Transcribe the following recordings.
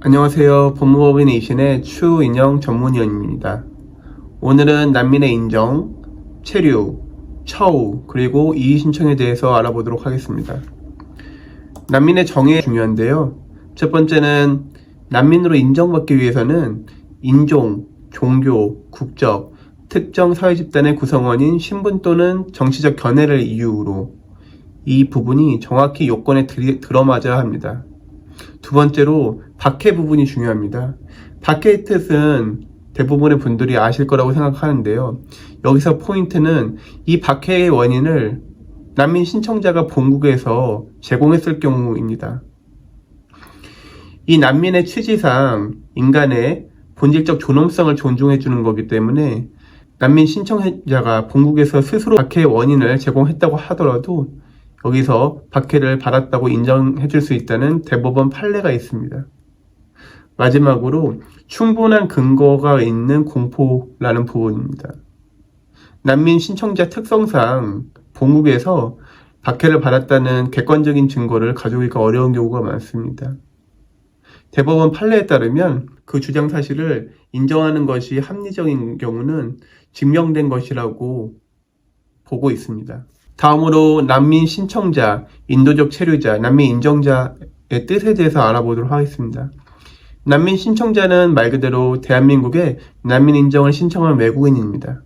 안녕하세요. 법무법인 이신의 추인영 전문위원입니다. 오늘은 난민의 인정, 체류, 처우, 그리고 이의 신청에 대해서 알아보도록 하겠습니다. 난민의 정의 중요한데요. 첫 번째는 난민으로 인정받기 위해서는 인종, 종교, 국적, 특정 사회집단의 구성원인 신분 또는 정치적 견해를 이유로 이 부분이 정확히 요건에 들이- 들어맞아야 합니다. 두 번째로 박해 부분이 중요합니다. 박해의 뜻은 대부분의 분들이 아실 거라고 생각하는데요. 여기서 포인트는 이 박해의 원인을 난민 신청자가 본국에서 제공했을 경우입니다. 이 난민의 취지상 인간의 본질적 존엄성을 존중해 주는 거기 때문에 난민 신청자가 본국에서 스스로 박해의 원인을 제공했다고 하더라도 여기서 박해를 받았다고 인정해 줄 수 있다는 대법원 판례가 있습니다. 마지막으로 충분한 근거가 있는 공포라는 부분입니다. 난민 신청자 특성상 본국에서 박해를 받았다는 객관적인 증거를 가져오기가 어려운 경우가 많습니다. 대법원 판례에 따르면 그 주장 사실을 인정하는 것이 합리적인 경우는 증명된 것이라고 보고 있습니다. 다음으로 난민 신청자, 인도적 체류자, 난민 인정자의 뜻에 대해서 알아보도록 하겠습니다. 난민 신청자는 말 그대로 대한민국에 난민 인정을 신청한 외국인입니다.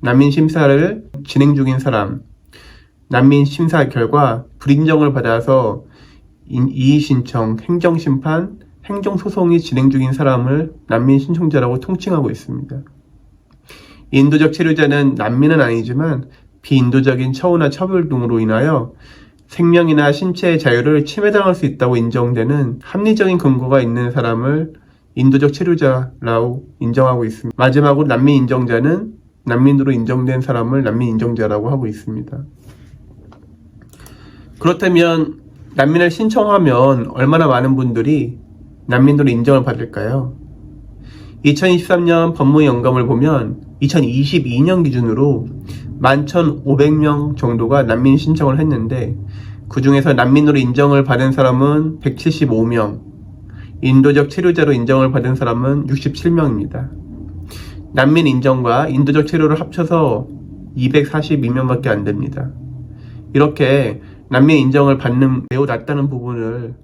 난민 심사를 진행 중인 사람, 난민 심사 결과 불인정을 받아서 인- 이의 신청, 행정 심판, 행정 소송이 진행 중인 사람을 난민 신청자라고 통칭하고 있습니다. 인도적 체류자는 난민은 아니지만 비인도적인 처우나 처벌 등으로 인하여 생명이나 신체의 자유를 침해당할 수 있다고 인정되는 합리적인 근거가 있는 사람을 인도적 체류자라고 인정하고 있습니다. 마지막으로 난민 인정자는 난민으로 인정된 사람을 난민 인정자라고 하고 있습니다. 그렇다면 난민을 신청하면 얼마나 많은 분들이 난민으로 인정을 받을까요? 2023년 법무 영감을 보면 2022년 기준으로 11,500명 정도가 난민 신청을 했는데 그 중에서 난민으로 인정을 받은 사람은 175명, 인도적 체류자로 인정을 받은 사람은 67명입니다. 난민 인정과 인도적 체류를 합쳐서 242명밖에 안 됩니다. 이렇게 난민 인정을 받는 매우 낮다는 부분을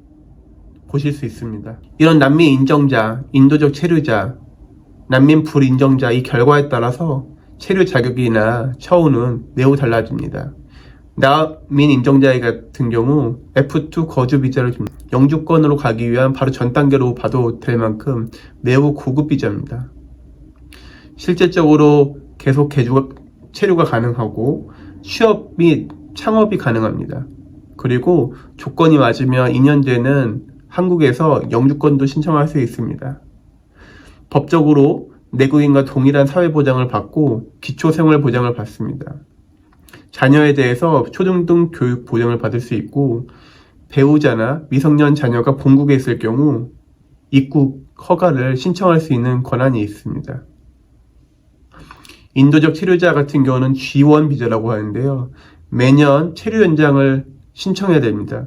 보실 수 있습니다. 이런 난민 인정자, 인도적 체류자, 난민 불인정자 이 결과에 따라서 체류 자격이나 처우는 매우 달라집니다. 난민 인정자 같은 경우 F2 거주 비자를 줍니다. 영주권으로 가기 위한 바로 전 단계로 봐도 될 만큼 매우 고급 비자입니다. 실질적으로 계속 개주 체류가 가능하고 취업 및 창업이 가능합니다. 그리고 조건이 맞으면 2년 뒤에는 한국에서 영주권도 신청할 수 있습니다. 법적으로 내국인과 동일한 사회보장을 받고 기초생활보장을 받습니다. 자녀에 대해서 초등등 교육 보장을 받을 수 있고 배우자나 미성년 자녀가 본국에 있을 경우 입국 허가를 신청할 수 있는 권한이 있습니다. 인도적 체류자 같은 경우는 G1 비자라고 하는데요. 매년 체류 연장을 신청해야 됩니다.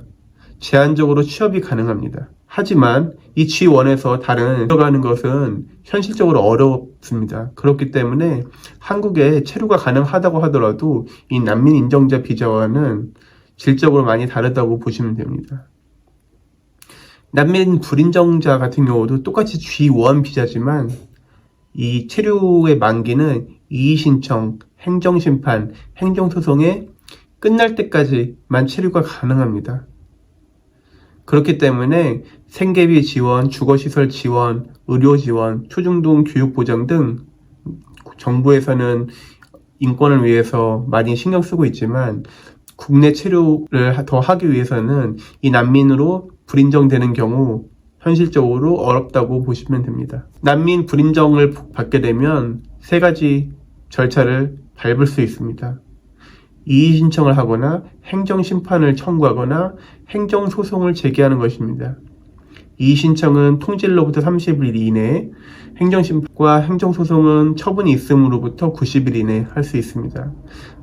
제한적으로 취업이 가능합니다. 하지만 이 G1에서 다른 들어가는 것은 현실적으로 어렵습니다. 그렇기 때문에 한국에 체류가 가능하다고 하더라도 이 난민 인정자 비자와는 질적으로 많이 다르다고 보시면 됩니다. 난민 불인정자 같은 경우도 똑같이 G1 비자지만 이 체류의 만기는 이의 신청, 행정심판, 행정소송에 끝날 때까지만 체류가 가능합니다. 그렇기 때문에 생계비 지원, 주거시설 지원, 의료 지원, 초중등 교육 보장 등 정부에서는 인권을 위해서 많이 신경 쓰고 있지만 국내 체류를 더 하기 위해서는 이 난민으로 불인정되는 경우 현실적으로 어렵다고 보시면 됩니다. 난민 불인정을 받게 되면 세 가지 절차를 밟을 수 있습니다. 이의 신청을 하거나 행정 심판을 청구하거나 행정 소송을 제기하는 것입니다. 이의 신청은 통지일로부터 30일 이내, 행정심과 행정 소송은 처분이 있음으로부터 90일 이내 할수 있습니다.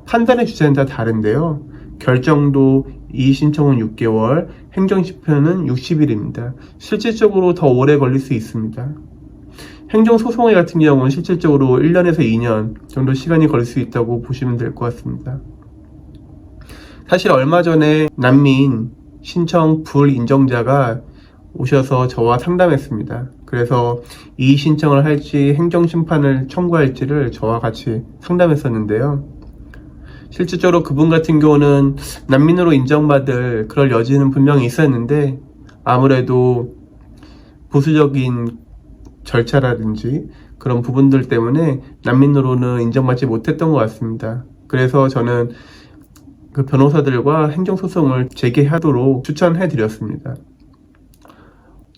판단의 주체는 다 다른데요. 결정도 이의 신청은 6개월, 행정 심판은 60일입니다. 실질적으로 더 오래 걸릴 수 있습니다. 행정소송회 같은 경우는 실질적으로 1년에서 2년 정도 시간이 걸릴 수 있다고 보시면 될 것 같습니다. 사실 얼마 전에 난민 신청 불인정자가 오셔서 저와 상담했습니다. 그래서 이의 신청을 할지 행정심판을 청구할지를 저와 같이 상담했었는데요. 실질적으로 그분 같은 경우는 난민으로 인정받을 그럴 여지는 분명히 있었는데 아무래도 보수적인 절차라든지 그런 부분들 때문에 난민으로는 인정받지 못했던 것 같습니다. 그래서 저는 그 변호사들과 행정소송을 재개하도록 추천해 드렸습니다.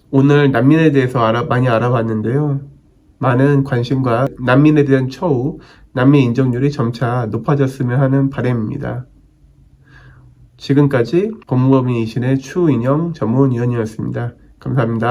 오늘 난민에 대해서 알아, 많이 알아봤는데요. 많은 관심과 난민에 대한 처우, 난민 인정률이 점차 높아졌으면 하는 바람입니다. 지금까지 법무법인 이신의 추인영 전문위원이었습니다. 감사합니다.